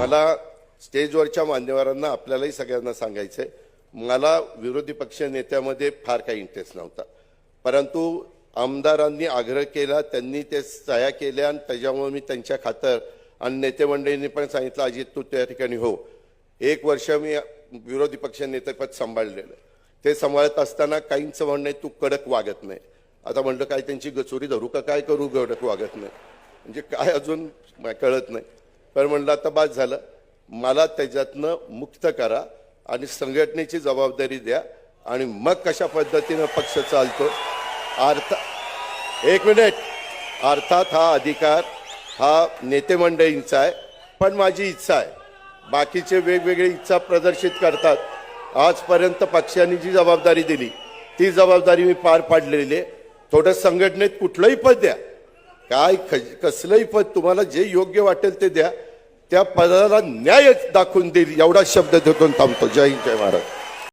मला स्टेजवरच्या मान्यवरांना आपल्यालाही सगळ्यांना सांगायचं आहे मला विरोधी पक्ष नेत्यामध्ये फार काही इंटरेस्ट नव्हता. परंतु आमदारांनी आग्रह केला त्यांनी ते सह्या केल्या आणि त्याच्यामुळे मी त्यांच्या खातर आणि नेतेमंडळींनी पण सांगितलं अजित तू त्या ठिकाणी हो. एक वर्ष मी विरोधी पक्ष नेतेपद सांभाळलेलं ते सांभाळत असताना काहींचं म्हणणं आहे, तू कडक वागत नाही. आता म्हणलं काय त्यांची गचोरी धरू का? काय करू कडक वागत नाही? म्हणजे काय अजून कळत नाही. पण म्हणलं आता बाद झालं. मला त्याच्यातनं मुक्त करा आणि संघटनेची जबाबदारी द्या आणि मग कशा पद्धतीनं पक्ष चालतो? अर्थ एक मिनिट. अर्थात हा अधिकार हा नेते मंडळींचा आहे पण माझी इच्छा आहे. बाकीचे वेगवेगळी इच्छा प्रदर्शित करतात. आजपर्यंत पक्षाने जी जबाबदारी दिली ती जबाबदारी मी पार पाडलेली आहे. थोडं संघटनेत कुठलंही पद द्या. काय कसलंही पद तुम्हाला जे योग्य वाटेल ते द्या. त्या पदाला न्याय दाखवून देईल एवढा शब्द देतो थांबतो. जय हिंद जय महाराज